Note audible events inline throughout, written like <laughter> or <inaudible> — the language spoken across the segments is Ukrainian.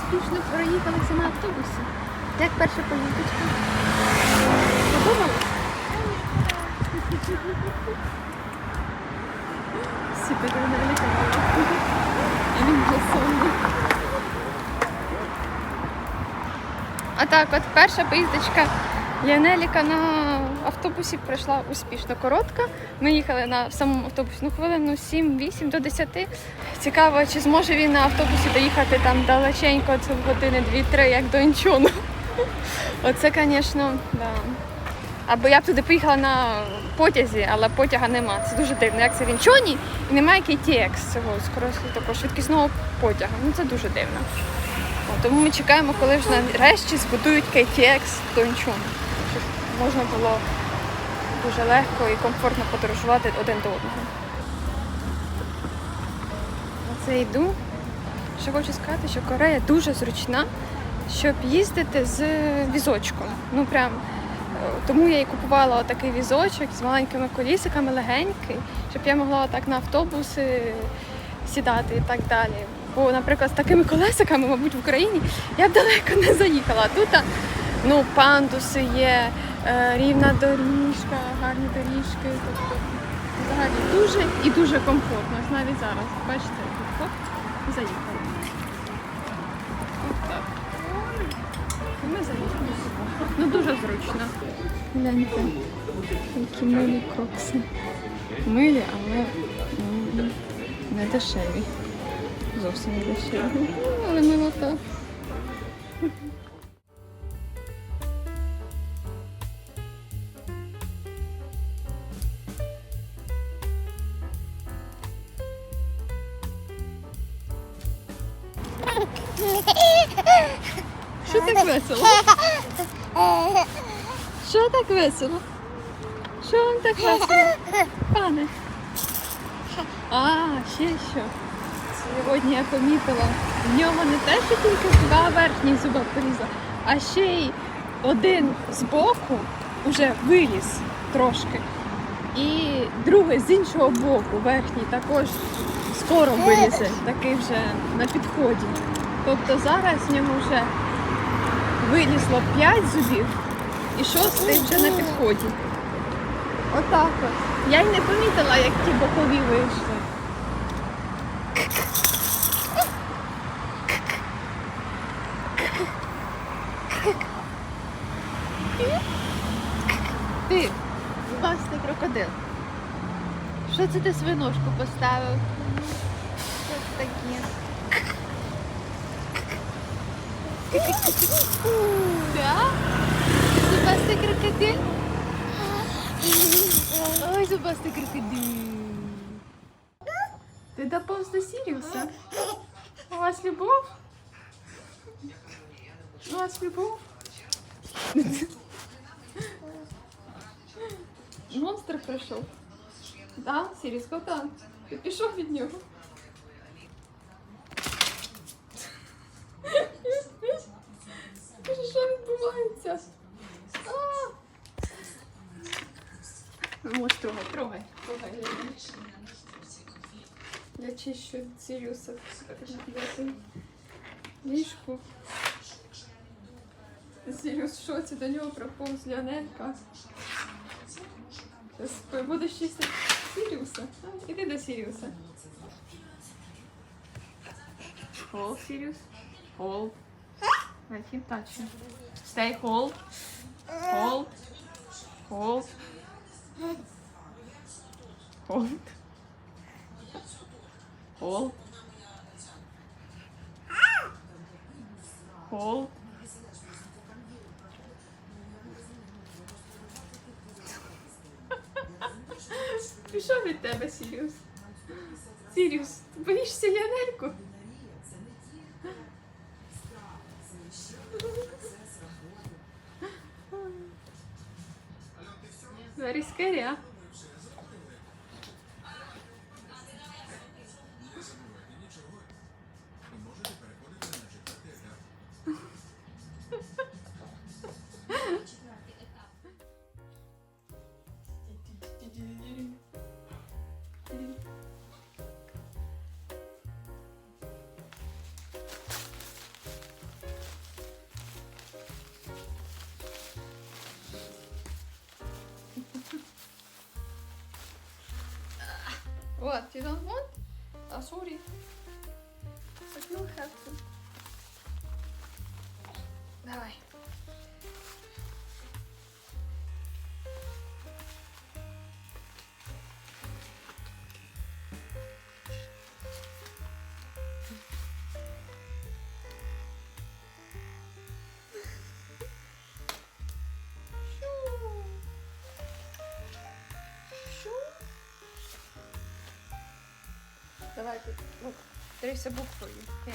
успішно проїхалися на автобусі. Як перша поїздочка? Подобалось? Всі так налякали. І він вже сонний. А так, от перша поїздочка Янеліка на автобусі пройшла успішно коротка. Ми їхали на самому автобусі ну, хвилину 7-8 до 10. Цікаво, чи зможе він на автобусі доїхати там далеченько, це години 2-3, як до Інчону. <laughs> Оце, звісно, да. Або я б туди поїхала на потязі, але потяга нема. Це дуже дивно. Як це в Інчоні і немає KTX, цього такого швидкісного потяга. Ну це дуже дивно. Тому ми чекаємо, коли ж нарешті збудують KTX до Інчону. Можна було дуже легко і комфортно подорожувати один до одного. Оце йду. Що хочу сказати, що Корея дуже зручна, щоб їздити з візочком. Ну прям е, тому я і купувала отакий візочок з маленькими колісиками, легенький, щоб я могла отак на автобуси сідати і так далі. Бо, наприклад, з такими колесиками, мабуть, в Україні я б далеко не заїхала. Тут ну, пандуси є, рівна доріжка, гарні доріжки. Тобто, взагалі дуже і дуже комфортно. Ось навіть зараз. Бачите, хоп, заїхали. І ми заїхали. Ну дуже зручно. Гляньте, які милі крокси. Милі, але не дешеві. Зовсім не дешеві. Ну, Але милота. Що так весело? Що так весело? Що вам так весело? Пане. А, ще що. Сьогодні я помітила, в нього не те, що тільки два верхні зуба порізала, а ще й один з боку вже виліз трошки. І другий з іншого боку, верхній, також скоро вилізе, такий вже на підході. Тобто зараз в нього вже вилізло 5 зубів і шостий вже на підході. Отак от. Я й не помітила, як ті бокові вийшли. Ти, власний крокодил. Що це ти свиножку поставив? Що це таке? Да? Зубастый крокодил? Ой, зубастый крокодил. Ты дополз до Сириуса? У вас любовь? У вас любовь? Монстр пройшов. Да, Сіріус, кота. Ти пішов від нього. Що відбувається? Можеш трогай, трогай. Я чищу Сіріуса. Ліжку. Сіріус шоці, до нього проповз Ліонелька. Будеш чистити Сіріуса. А, Іди до Сіріуса. Hold, Sirius. Hold. Let him touch you. Stay hold. Hold. Hold. Hold. Hold. Hold. Пішов від тебе, Сіріус. Сіріус, ти боїшся Ліонельку? Very scary, а? You Давай тут. Ну, дивися буквою. Є.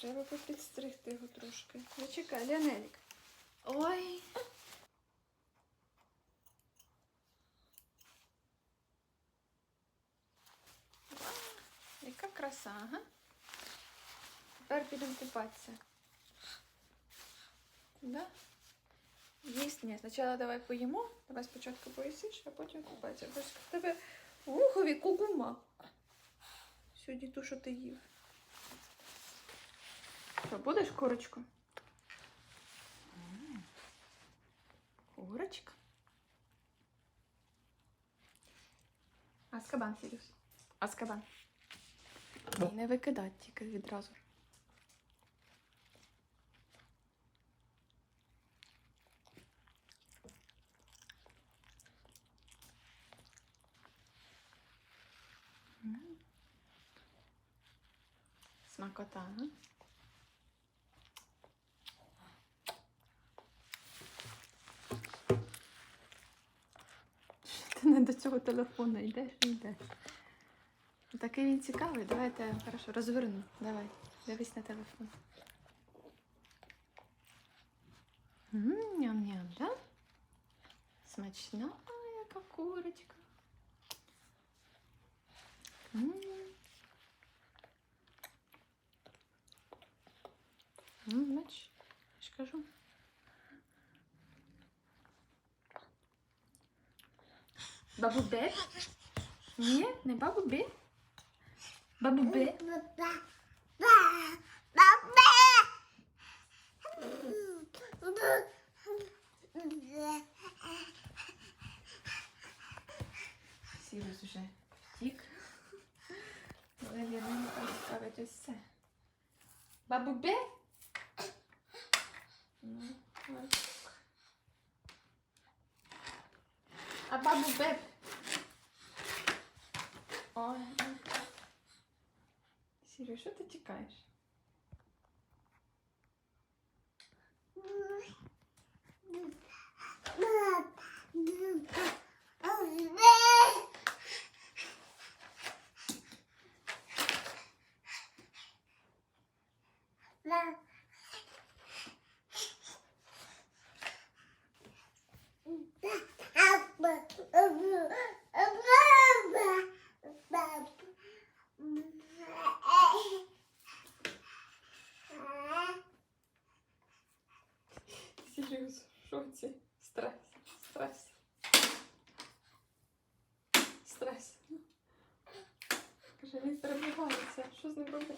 Треба попідстригти його трошки. Зачекай, Леонелік. Ой. Яка краса, ага. Тепер підемо купатися. Да? Їсть ні. Спочатку давай поїмо. Давай спочатку поїсиш, а потім купатися. Бо в тебе в ухові кукума. Сьогодні ту, що ти їв. Що, будеш курочку? Курочка. Аскабан, Сіріус. Аскабан. Ні, не викидати тільки відразу. Смакота, га? До цього телефону йдеш і йдеш. Такий він цікавий. Давайте хорошо розверну. Давай. Дивись на телефон. Ням-ням, да? Смачна яка курочка. М. М, Бач, я ж кажу. Бабу Бе? Ні, не бабу Бе? Бабу Бе? Сірус уже втік. Але Вірменка ставить ось це. Бабу Бе? Ну, ось. А бабу Беб? Ой. Сірю, що ти тікаєш? Сіріус, що це? Стрес, стрес. Стрес. Каже, він перебувається. Що з ним робити?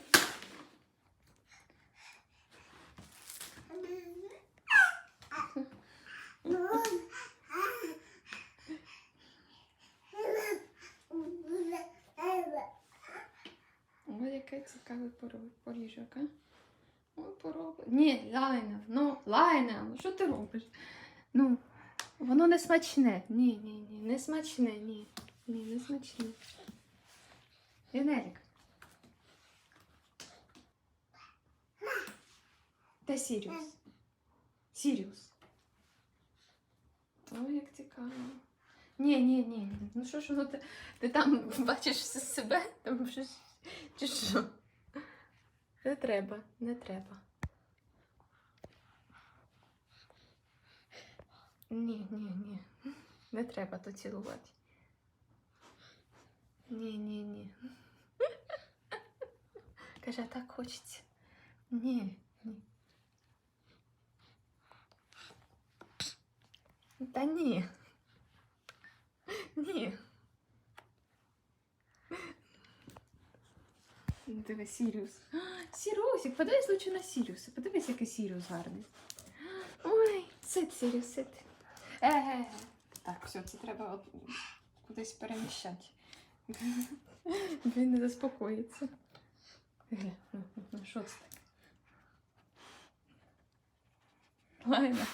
Ой, який цікавий поріжок, а? Ой, поробиш. Ні, лайнер, ну, лайнер, ну що ти робиш? Ну, воно не смачне. Ні, ні, ні, не смачне, ні. Ні, не смачне. Генерик. Та Сіріус. Сіріус. Ой, як цікаво. Ні, ні, ні. Ну що ж воно ти, ти там <laughs> бачиш себе? Там щось чи що? Не треба, не треба. Ні, ні, ні. Не треба то цілувати. Ні, ні, ні. Каже, так хочеться. Ні, ні. Та ні. Ні. Дивись, Сіріус. А, <gasps> Сірусик, подивись лучше на Сіріуса. Подивись, який Сіріус гарний. <gasps> Ой, сид, Сіріус, сид. Е, так, все, це треба от кудись переміщати. <laughs> Він не заспокоїться. Гля, ну, ну, ну, що це таке? Лайна.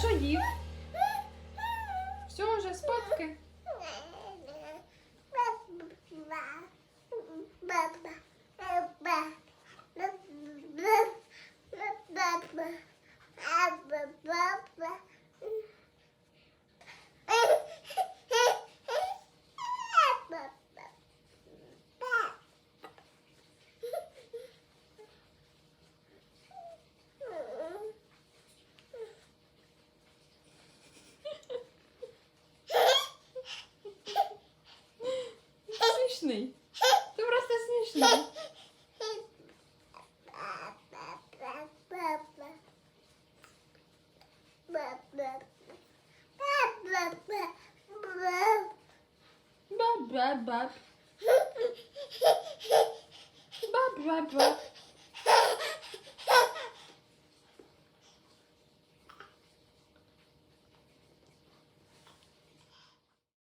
Що їв? Все, вже спадки. Смішний.